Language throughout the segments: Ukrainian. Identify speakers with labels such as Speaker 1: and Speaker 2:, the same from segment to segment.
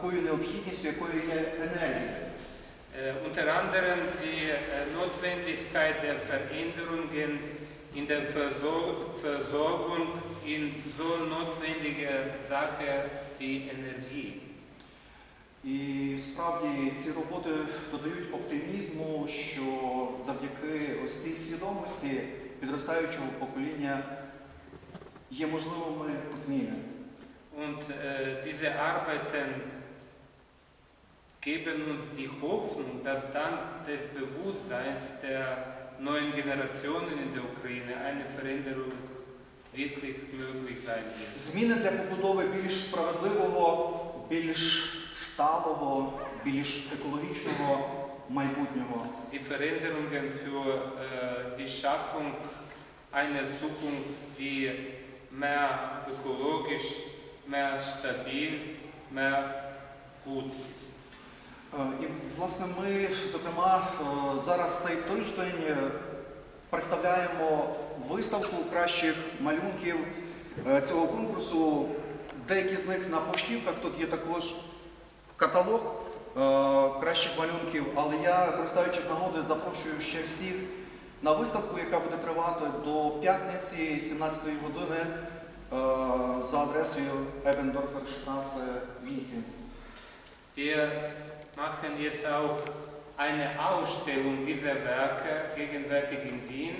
Speaker 1: такою необхідністю, якою є енергія.
Speaker 2: Äh, unter anderem die äh, Notwendigkeit der Veränderungen in der Versor Versorgung in so notwendiger Sache wie Energie.
Speaker 1: І справді ці роботи додають оптимізму, що завдяки ось цій свідомості підростаючого покоління є можливими зміни.
Speaker 2: Und äh, diese Arbeiten geben uns die Hoffnung, dass dank des Bewusstseins der neuen Generationen in der Ukraine eine Veränderung wirklich möglich sein wird.
Speaker 1: Зміни для побудови більш справедливого, більш сталого, більш екологічного майбутнього.
Speaker 2: Die Veränderungen für äh, die Schaffung einer Zukunft, die mehr ökologisch, mehr stabil, mehr gut ist.
Speaker 1: Е, І, власне, ми, зокрема, е, зараз цей тиждень е, представляємо виставку кращих малюнків цього конкурсу. Деякі з них на поштівках. Тут є також каталог кращих малюнків, але я, користуючись нагодою, запрошую ще всіх на виставку, яка буде тривати до п'ятниці, 17 години, за адресою Ебендорферштрассе 8.
Speaker 2: Wir machen jetzt auch eine Ausstellung dieser Werke gegenwärtig in Wien.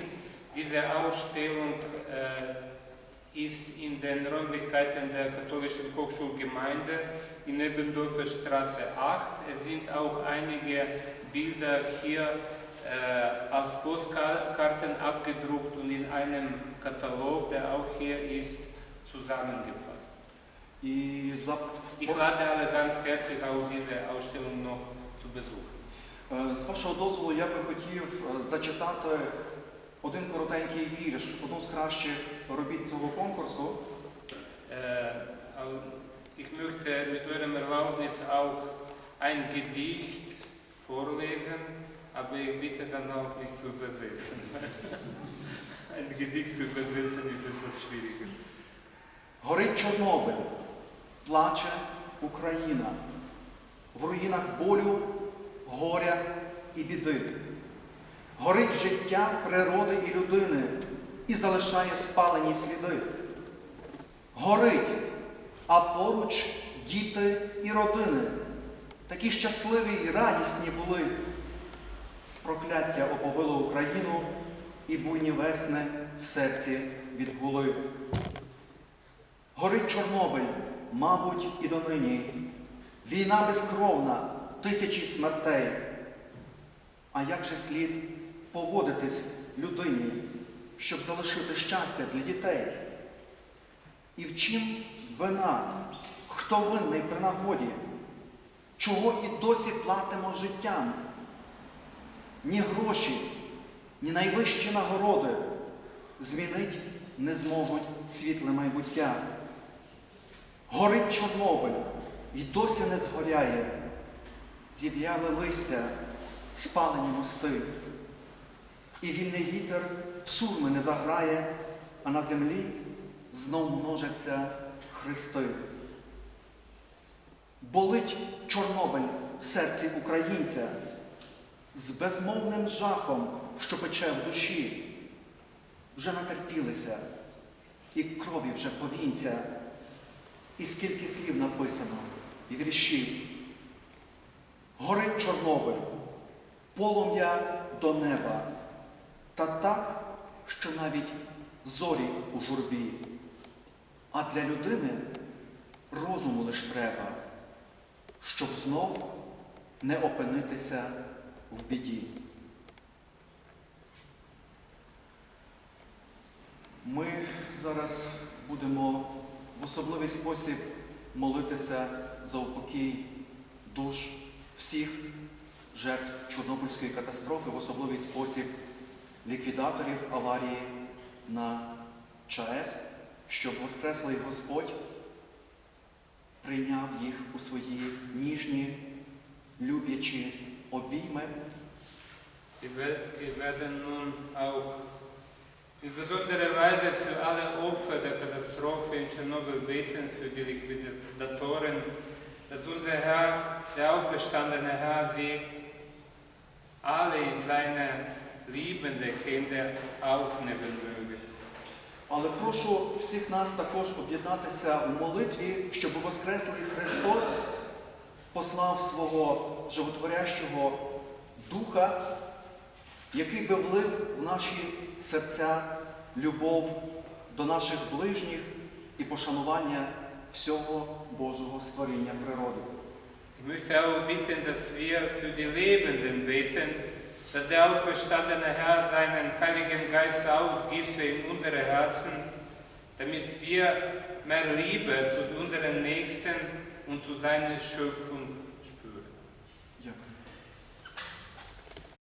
Speaker 2: Diese Ausstellung äh, ist in den Räumlichkeiten der katholischen Hochschulgemeinde in Nebendorfer Straße 8. Es sind auch einige Bilder hier äh, als Postkarten abgedruckt und in einem Katalog, der auch hier ist, zusammengefasst.
Speaker 1: І за
Speaker 2: Ich lade alle ganz herzlich auf diese Ausstellung noch zu besuchen.
Speaker 1: Е, З вашого дозволу я би хотів е, зачитати один коротенький вірш, одну з кращих робіт цього конкурсу.
Speaker 2: Äh, ich möchte mit eurem Erlaubnis auch ein Gedicht vorlesen, aber ich bitte dann auch nicht zu übersetzen. ein Gedicht zu übersetzen ist etwas schwieriger.
Speaker 1: Горить Чорнобиль, плаче Україна, в руїнах болю, горя і біди. Горить життя природи і людини і залишає спалені сліди. Горить, а поруч діти і родини. Такі щасливі і радісні були. Прокляття оповило Україну і буйні весни в серці відгули. Горить Чорнобиль, мабуть, і донині. Війна безкровна, тисячі смертей. А як же слід поводитись людині, щоб залишити щастя для дітей? І в чим вина? Хто винний при нагоді? Чого і досі платимо життям? Ні гроші, ні найвищі нагороди змінить не зможуть світле майбуття. Горить Чорнобиль і досі не згоряє. Зів'яли листя, спалені мости. І вільний вітер в сурми не заграє, а на землі знов множаться хрести. Болить Чорнобиль в серці українця з безмовним жахом, що пече в душі. Вже натерпілися, і крові вже повінця, і скільки слів написано, і віршів. Горить Чорнобиль, полум'я до неба, та так, що навіть зорі у журбі. А для людини розуму лиш треба, щоб знов не опинитися в біді. Ми зараз будемо в особливий спосіб молитися за упокій душ всіх жертв Чорнобильської катастрофи, в особливий спосіб ліквідаторів аварії на ЧАЕС, щоб Воскреслий Господь прийняв їх у свої ніжні, люблячі обійми.
Speaker 2: Wir wer- werden nun auch in besonderer Weise für alle Opfer der Katastrophe in Tschernobyl beten, für die Liquidatoren, dass unser Herr der auferstandene Herr sie alle in seine liebende Kinder aufnehmen möge.
Speaker 1: Але прошу всіх нас також об'єднатися у молитві, щоб Воскреслий Христос послав свого животворящого Духа, який би влив в наші серця любов до наших ближніх і пошанування всього Божого створіння природи.
Speaker 2: Ich möchte auch bitten, dass wir für die Lebenden beten, dass der auferstandene Herr seinen Heiligen Geist ausgieße in unsere Herzen, damit wir mehr Liebe zu unseren Nächsten und zu seiner Schöpfung